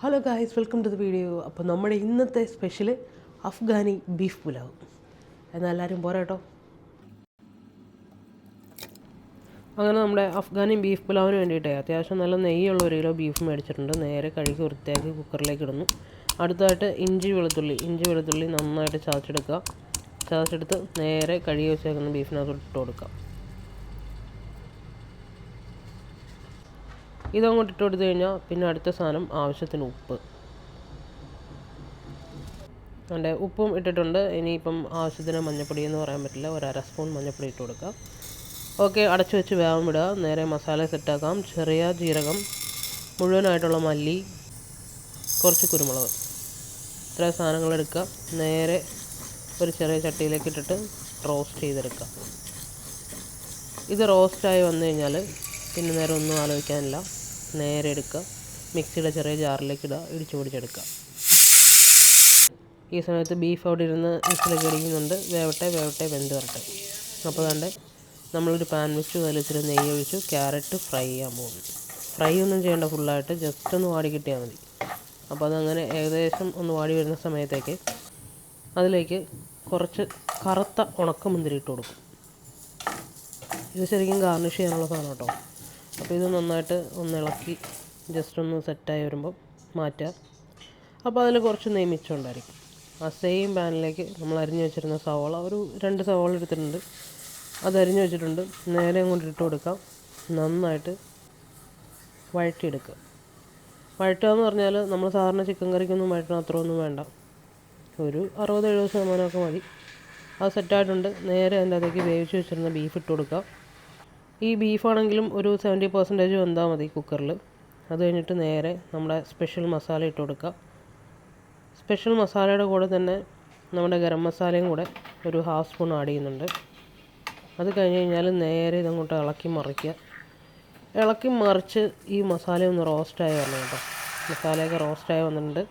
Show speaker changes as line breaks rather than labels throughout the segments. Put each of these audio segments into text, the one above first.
Hello guys welcome to the video അപ്പോൾ നമ്മുടെ ഇന്നത്തെ സ്പെഷ്യൽ അഫ്ഗാനി ബീഫ് പുലാവ് എന്നാൽ എല്ലാവരും പോരാ കേട്ടോ. അങ്ങനെ നമ്മുടെ അഫ്ഗാനി ബീഫ് പുലാവിന് വേണ്ടിയിട്ടേ അത്യാവശ്യം നല്ല നെയ്യുള്ള ഒരു കിലോ ബീഫ് മേടിച്ചിട്ടുണ്ട്. നേരെ കഴുകി വൃത്തിയാക്കി കുക്കറിലേക്ക് ഇടുന്നു. അടുത്തായിട്ട് ഇഞ്ചി വെളുത്തുള്ളി. ഇഞ്ചി വെളുത്തുള്ളി നന്നായിട്ട് ചതച്ചെടുക്കുക. ചതച്ചെടുത്ത് നേരെ കഴുകി വെച്ചേക്കുന്ന ബീഫിനകത്ത് ഇട്ട് കൊടുക്കുക. ഇതങ്ങോട്ട് ഇട്ട് കൊടുത്തു കഴിഞ്ഞാൽ പിന്നെ അടുത്ത സാധനം ആവശ്യത്തിന് ഉപ്പ്. അതിന്റെ ഉപ്പും ഇട്ടിട്ടുണ്ട്. ഇനിയിപ്പം ആവശ്യത്തിന് മഞ്ഞപ്പൊടി എന്ന് പറയാൻ പറ്റില്ല. ഒരു അര സ്പൂൺ മഞ്ഞപ്പൊടി ഇട്ട് കൊടുക്കാം. ഓക്കെ അടച്ചു വെച്ച് വേഗം വിടുക. നേരെ മസാല സെറ്റാക്കാം. ചെറിയ ജീരകം മുഴുവനായിട്ടുള്ള മല്ലി കുറച്ച് കുരുമുളക്. ഇത്ര സാധനങ്ങൾ എടുക്കുക. നേരെ ഒരു ചെറിയ ചട്ടിയിലേക്ക് ഇട്ടിട്ട് റോസ്റ്റ് ചെയ്തെടുക്കുക. ഇത് റോസ്റ്റായി വന്നു കഴിഞ്ഞാൽ പിന്നെ നേരെ ഒന്നും ആലോചിക്കാനില്ല. നേരെ എടുക്കുക. മിക്സിയുടെ ചെറിയ ജാറിലേക്ക് ഇടുക. ഇടിച്ചു പൊടിച്ചെടുക്കുക. ഈ സമയത്ത് ബീഫ് അവിടെ ഇരുന്ന് മിക്സിലേക്ക് ഇടിക്കുന്നുണ്ട്. വേവട്ടെ വേവട്ടെ വെന്ത് വരട്ടെ. അപ്പോൾ കണ്ട് നമ്മളൊരു പാൻ വെച്ചു അതിൽ ഇച്ചിരി നെയ്യ് ഒഴിച്ചു ക്യാരറ്റ് ഫ്രൈ ചെയ്യാൻ പോകുന്നു. ഫ്രൈ ഒന്നും ചെയ്യേണ്ട ഫുള്ളായിട്ട് ജസ്റ്റ് ഒന്ന് വാടി കിട്ടിയാൽ മതി. അപ്പോൾ അതങ്ങനെ ഏകദേശം ഒന്ന് വാടി വരുന്ന സമയത്തേക്ക് അതിലേക്ക് കുറച്ച് കറുത്ത ഉണക്കമുന്തിരി ഇട്ട് കൊടുക്കും. ഇത് ശരിക്കും ഗാർണിഷ് ചെയ്യാനുള്ള സാധനം കേട്ടോ. അപ്പോൾ ഇത് നന്നായിട്ട് ഒന്ന് ഇളക്കി ജസ്റ്റ് ഒന്ന് സെറ്റായി വരുമ്പോൾ മാറ്റുക അപ്പോൾ അതിൽ കുറച്ച് നെയ് മിച്ചം ഉണ്ടായിരിക്കും. ആ സെയിം പാനിലേക്ക് നമ്മൾ അരിഞ്ഞു വെച്ചിരുന്ന സവോള ഒരു രണ്ട് സവോള എടുത്തിട്ടുണ്ട്. അത് അരിഞ്ഞു വെച്ചിട്ടുണ്ട്. നേരെ അങ്ങോട്ട് ഇട്ട് കൊടുക്കാം. നന്നായിട്ട് വഴറ്റിയെടുക്കുക. വഴറ്റുക എന്ന് പറഞ്ഞാൽ നമ്മൾ സാധാരണ ചിക്കൻ കറിക്കൊന്നും വഴറ്റണം അത്രയൊന്നും വേണ്ട. ഒരു അറുപത് എഴുപത് ശതമാനമൊക്കെ മതി. അത് സെറ്റായിട്ടുണ്ട് നേരെ അതിന്റെ അകത്തേക്ക് വേവിച്ച് വെച്ചിരുന്ന ബീഫ് ഇട്ട് കൊടുക്കുക ഈ ബീഫാണെങ്കിലും ഒരു സെവന്റി പെർസെന്റേജ് വെന്താൽ മതി കുക്കറിൽ അത് കഴിഞ്ഞിട്ട് നേരെ നമ്മുടെ സ്പെഷ്യൽ മസാല ഇട്ട് കൊടുക്കുക സ്പെഷ്യൽ മസാലയുടെ കൂടെ തന്നെ നമ്മുടെ ഗരം മസാലയും കൂടെ ഒരു ഹാഫ് സ്പൂൺ ആഡ് ചെയ്യുന്നുണ്ട്. അത് കഴിഞ്ഞ് കഴിഞ്ഞാൽ നേരെ ഇതങ്ങോട്ട് ഇളക്കി മറിക്കുക. ഇളക്കി മറിച്ച് ഈ മസാല ഒന്ന് റോസ്റ്റായി വരണം കേട്ടോ. മസാലയൊക്കെ റോസ്റ്റായി വന്നിട്ടുണ്ട്.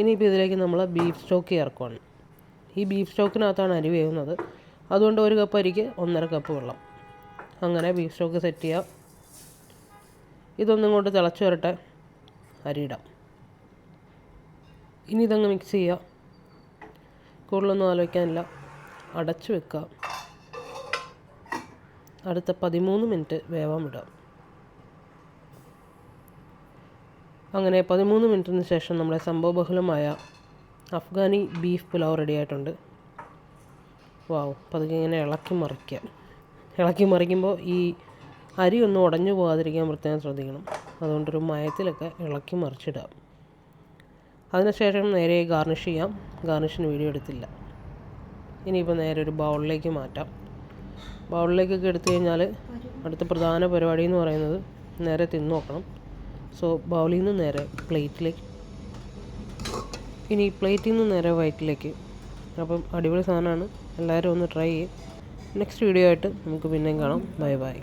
ഇനിയിപ്പോൾ ഇതിലേക്ക് നമ്മൾ ബീഫ് സ്റ്റോക്ക് ചേർക്കുവാണ്. ഈ ബീഫ് സ്റ്റോക്കിനകത്താണ് അരി വേവുന്നത്. അതുകൊണ്ട് ഒരു കപ്പ് അരിക്ക് ഒന്നര കപ്പ് വെള്ളം. അങ്ങനെ ബീഫ് സ്റ്റോക്ക് സെറ്റ് ചെയ്യാം. ഇതൊന്നും കൊണ്ട് തിളച്ച് വരട്ടെ. അരിയിടാം. ഇനി ഇതങ്ങ് മിക്സ് ചെയ്യുക കൂടുതലൊന്നും ആലോചിക്കാനില്ല. അടച്ചു വെക്കുക അടുത്ത പതിമൂന്ന് മിനിറ്റ് വേവാൻ വിടാം. അങ്ങനെ പതിമൂന്ന് മിനിറ്റിന് ശേഷം നമ്മുടെ സംഭവബഹുലമായ അഫ്ഗാനി ബീഫ് പുലാവ് റെഡി ആയിട്ടുണ്ട്. വാവ് പതുക്കെ ഇങ്ങനെ ഇളക്കി മറിക്കുക ഇളക്കി മറിക്കുമ്പോൾ ഈ അരി ഒന്നും ഉടഞ്ഞു പോകാതിരിക്കാൻ പ്രത്യേകം ശ്രദ്ധിക്കണം. അതുകൊണ്ടൊരു മയത്തിലൊക്കെ ഇളക്കി മറിച്ചിടാം അതിനുശേഷം നേരെ ഗാർണിഷ് ചെയ്യാം. ഗാർണിഷിന് വീഡിയോ എടുത്തില്ല. ഇനിയിപ്പോൾ നേരെ ഒരു ബൗളിലേക്ക് മാറ്റാം. ബൗളിലേക്കൊക്കെ എടുത്തു കഴിഞ്ഞാൽ അടുത്ത പ്രധാന പരിപാടി എന്ന് പറയുന്നത് നേരെ തിന്നു നോക്കണം. സോ ബൗളിൽ നിന്ന് നേരെ പ്ലേറ്റിലേക്ക്. ഇനി പ്ലേറ്റിൽ നിന്ന് നേരെ വയറ്റിലേക്ക്. അപ്പം അടിപൊളി സാധനമാണ്. എല്ലാവരും ഒന്ന് ട്രൈ ചെയ്യും. നെക്സ്റ്റ് വീഡിയോ ആയിട്ട് നമുക്ക് പിന്നെയും കാണാം. Bye bye